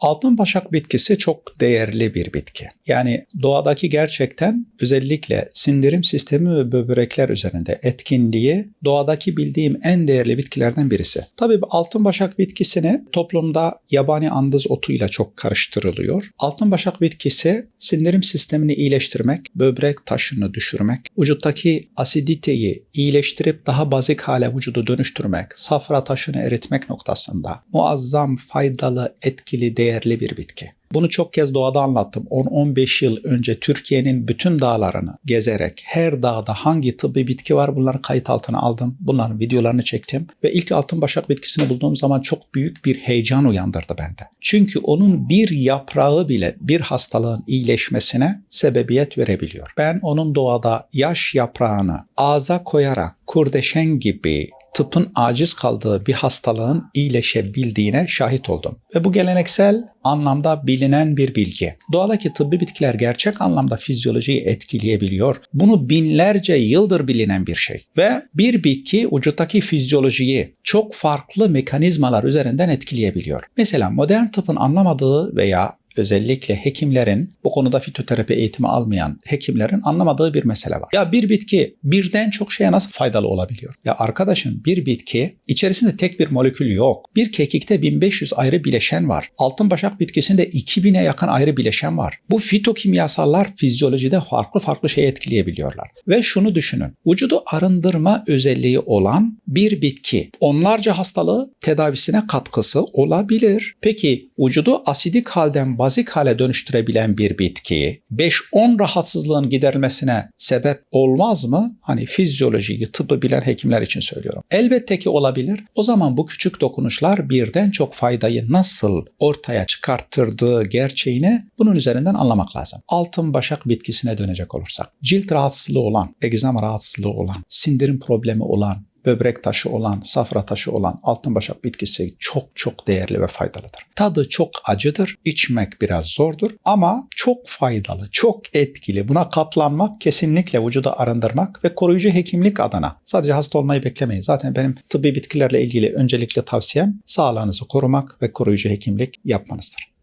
Altın başak bitkisi çok değerli bir bitki. Yani doğadaki gerçekten özellikle sindirim sistemi ve böbrekler üzerinde etkinliği doğadaki bildiğim en değerli bitkilerden birisi. Tabii altın başak bitkisini toplumda yabani andız otuyla çok karıştırılıyor. Altın başak bitkisi sindirim sistemini iyileştirmek, böbrek taşını düşürmek, vücuttaki asiditeyi iyileştirip daha bazik hale vücudu dönüştürmek, safra taşını eritmek noktasında muazzam faydalı, etkili, değerli bir bitki. Bunu çok kez doğada anlattım. 10-15 yıl önce Türkiye'nin bütün dağlarını gezerek her dağda hangi tıbbi bitki var bunları kayıt altına aldım. Bunların videolarını çektim ve ilk altın başak bitkisini bulduğum zaman çok büyük bir heyecan uyandırdı bende. Çünkü onun bir yaprağı bile bir hastalığın iyileşmesine sebebiyet verebiliyor. Ben onun doğada yaş yaprağını ağza koyarak kurdeşen gibi tıpın aciz kaldığı bir hastalığın iyileşebildiğine şahit oldum. Ve bu geleneksel anlamda bilinen bir bilgi. Doğadaki tıbbi bitkiler gerçek anlamda fizyolojiyi etkileyebiliyor. Bunu binlerce yıldır bilinen bir şey. Ve bir bitki vücuttaki fizyolojiyi çok farklı mekanizmalar üzerinden etkileyebiliyor. Mesela modern tıpın anlamadığı veya özellikle hekimlerin bu konuda fitoterapi eğitimi almayan hekimlerin anlamadığı bir mesele var. Ya bir bitki birden çok şeye nasıl faydalı olabiliyor? Ya arkadaşın bir bitki içerisinde tek bir molekül yok. Bir kekikte 1500 ayrı bileşen var. Altın başak bitkisinde 2000'e yakın ayrı bileşen var. Bu fitokimyasallar fizyolojide farklı farklı şey etkileyebiliyorlar. Ve şunu düşünün. Vücudu arındırma özelliği olan bir bitki onlarca hastalığı tedavisine katkısı olabilir. Peki vücudu asidik halden bazik hale dönüştürebilen bir bitki 5-10 rahatsızlığın giderilmesine sebep olmaz mı? Hani fizyolojiyi, tıbbı bilen hekimler için söylüyorum. Elbette ki olabilir. O zaman bu küçük dokunuşlar birden çok faydayı nasıl ortaya çıkarttırdığı gerçeğini bunun üzerinden anlamak lazım. Altın başak bitkisine dönecek olursak, cilt rahatsızlığı olan, egzama rahatsızlığı olan, sindirim problemi olan, böbrek taşı olan, safra taşı olan altın başak bitkisi çok çok değerli ve faydalıdır. Tadı çok acıdır, içmek biraz zordur ama çok faydalı, çok etkili. Buna katlanmak, kesinlikle vücudu arındırmak ve koruyucu hekimlik adına. Sadece hasta olmayı beklemeyin. Zaten benim tıbbi bitkilerle ilgili öncelikle tavsiyem sağlığınızı korumak ve koruyucu hekimlik yapmanızdır.